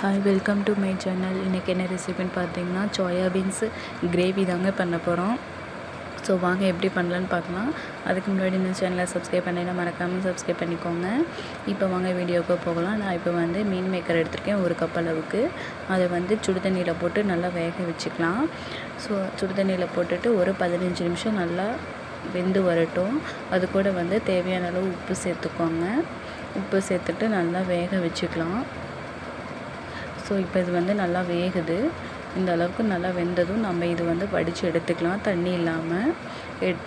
Hi welcome to my channel இன்றைக்கி என்ன ரெசிபின்னு பார்த்தீங்கன்னா சோயாபீன்ஸ் கிரேவி தாங்க பண்ண போகிறோம் ஸோ வாங்க எப்படி பண்ணலான்னு பார்க்கலாம். அதுக்கு முன்னாடி இந்த சேனலை சப்ஸ்கிரைப் பண்ணினா மறக்காமல் சப்ஸ்கிரைப் பண்ணிக்கோங்க. இப்போ வாங்க வீடியோவுக்கு போகலாம். நான் இப்போ வந்து மீன் மேக்கர் எடுத்திருக்கேன் ஒரு கப் அளவுக்கு. அதை வந்து சுடுதண்ணியில் போட்டு நல்லா வேக வச்சுக்கலாம். ஸோ சுடுதண்ணியில் போட்டுட்டு ஒரு பதினஞ்சு நிமிஷம் நல்லா வெந்து வரட்டும். அது கூட வந்து தேவையான அளவு உப்பு சேர்த்துக்கோங்க. உப்பு சேர்த்துட்டு நல்லா வேக வச்சுக்கலாம். ஸோ இப்போ இது வந்து நல்லா வேகுது. இந்த அளவுக்கு நல்லா வெந்ததும் நம்ம இது வந்து வடித்து எடுத்துக்கலாம். தண்ணி இல்லாமல்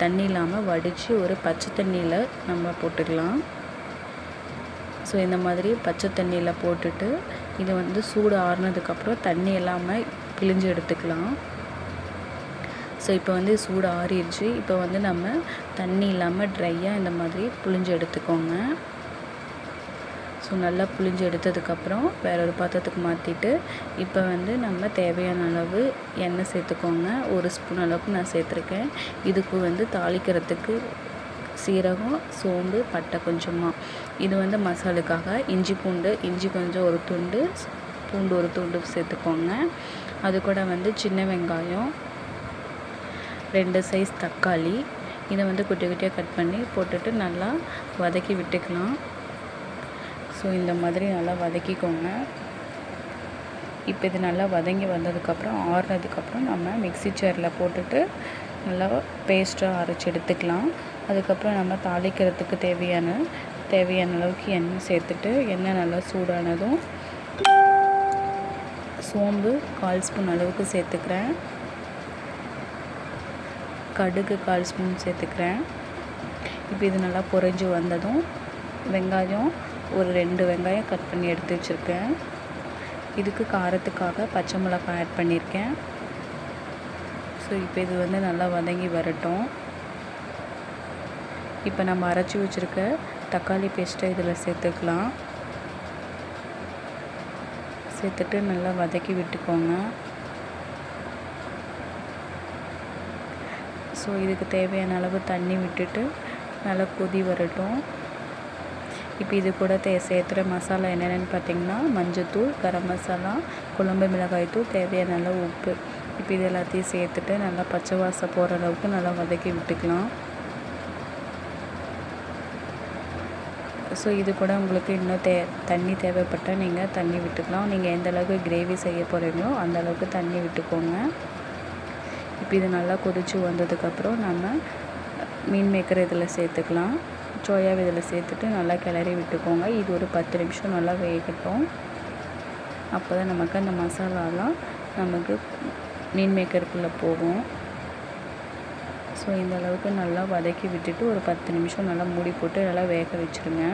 தண்ணி இல்லாமல் வடித்து ஒரு பச்சை தண்ணியில் நம்ம போட்டுக்கலாம். ஸோ இந்த மாதிரி பச்சை தண்ணியில் போட்டுட்டு இது வந்து சூடு ஆறுனதுக்கப்புறம் தண்ணி இல்லாமல் பிழிஞ்சு எடுத்துக்கலாம். ஸோ இப்போ வந்து சூடு ஆறிடுச்சு. இப்போ வந்து நம்ம தண்ணி இல்லாமல் ட்ரையாக இந்த மாதிரி புழிஞ்சு எடுத்துக்கோங்க. ஸோ நல்லா புழிஞ்சு எடுத்ததுக்கப்புறம் வேற ஒரு பாத்திரத்துக்கு மாற்றிட்டு இப்போ வந்து நம்ம தேவையான அளவு எண்ணெய் சேர்த்துக்கோங்க. ஒரு ஸ்பூன் அளவுக்கு நான் சேர்த்துருக்கேன். இதுக்கு வந்து தாளிக்கிறதுக்கு சீரகம் சோம்பு பட்டை கொஞ்சமாக இது வந்து மசாலுக்காக. இஞ்சி பூண்டு இஞ்சி கொஞ்சம் ஒரு துண்டு பூண்டு ஒரு துண்டு சேர்த்துக்கோங்க. அது கூட வந்து சின்ன வெங்காயம் ரெண்டு சைஸ் தக்காளி. இதை வந்து குட்டி குட்டியாக கட் பண்ணி போட்டுட்டு நல்லா வதக்கி விட்டுக்கலாம். ஸோ இந்த மாதிரி நல்லா வதக்கிக்கோங்க. இப்போ இது நல்லா வதங்கி வந்ததுக்கப்புறம் ஆறுனதுக்கப்புறம் நம்ம மிக்சி சேரில் போட்டுட்டு நல்லா பேஸ்ட்டாக அரைச்சி எடுத்துக்கலாம். அதுக்கப்புறம் நம்ம தாளிக்கிறதுக்கு தேவையான தேவையான அளவுக்கு எண்ணெய் சேர்த்துட்டு எண்ணெய் நல்லா சூடானதும் சோம்பு கால் ஸ்பூன் அளவுக்கு சேர்த்துக்கிறேன். கடுகு கால் ஸ்பூன் சேர்த்துக்கிறேன். இப்போ இது நல்லா பொறிஞ்சு வந்ததும் வெங்காயம் ஒரு ரெண்டு வெங்காயம் கட் பண்ணி எடுத்து வச்சுருக்கேன். இதுக்கு காரத்துக்காக பச்சை மிளகாய் ஆட் பண்ணியிருக்கேன். ஸோ இப்போ இது வந்து நல்லா வதங்கி வரட்டும். இப்போ நம்ம அரைச்சி வச்சுருக்க தக்காளி பேஸ்ட்டை இதில் சேர்த்துக்கலாம். சேர்த்துட்டு நல்லா வதக்கி விட்டுக்கோங்க. ஸோ இதுக்கு தேவையான அளவு தண்ணி விட்டுட்டு நல்லா கொதி வரட்டும். இப்போ இது கூட தே சேர்த்துற மசாலா என்னென்னு பார்த்தீங்கன்னா மஞ்சத்தூள் கரம் மசாலா குழம்பு மிளகாய்த்தூள் தேவையான அளவு உப்பு. இப்போ இது எல்லாத்தையும் சேர்த்துட்டு நல்லா பச்சை வாசம் போகிற அளவுக்கு நல்லா வதக்கி விட்டுக்கலாம். ஸோ இது கூட உங்களுக்கு இன்னும் தே தண்ணி தேவைப்பட்டால் நீங்கள் தண்ணி விட்டுக்கலாம். நீங்கள் எந்த அளவுக்கு கிரேவி செய்ய போகிறீங்களோ அந்த அளவுக்கு தண்ணி விட்டுக்கோங்க. இப்போ இது நல்லா கொதிச்சு வந்ததுக்கப்புறம் நம்ம மீன் மேக்கர் இதில் சேர்த்துக்கலாம். சோயா இதில் சேர்த்துட்டு நல்லா கிளறி விட்டுக்கோங்க. இது ஒரு பத்து நிமிஷம் நல்லா வேகட்டும். அப்போ தான் நமக்கு அந்த மசாலாலாம் நமக்கு மீன் மேக்கருக்குள்ளே போகும். ஸோ இந்த அளவுக்கு நல்லா வதக்கி விட்டுட்டு ஒரு பத்து நிமிஷம் நல்லா மூடி போட்டு நல்லா வேக வச்சுருங்க.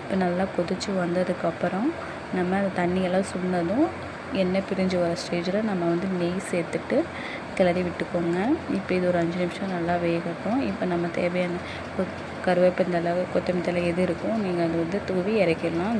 இப்போ நல்லா கொதிச்சு வந்ததுக்கப்புறம் நம்ம அந்த தண்ணியெல்லாம் சுண்டதும் எண்ணெய் பிரிஞ்சு வர ஸ்டேஜில் நம்ம வந்து நெய் சேர்த்துட்டு கிளறி விட்டுக்கோங்க. இப்போ இது ஒரு அஞ்சு நிமிஷம் நல்லா வேகட்டும். இப்போ நம்ம தேவையான கொ- கருவேப்பிந்தழை கொத்தமல்லி எது இருக்கோ நீங்கள் அது வந்து தூவி இறக்கிடலாம்.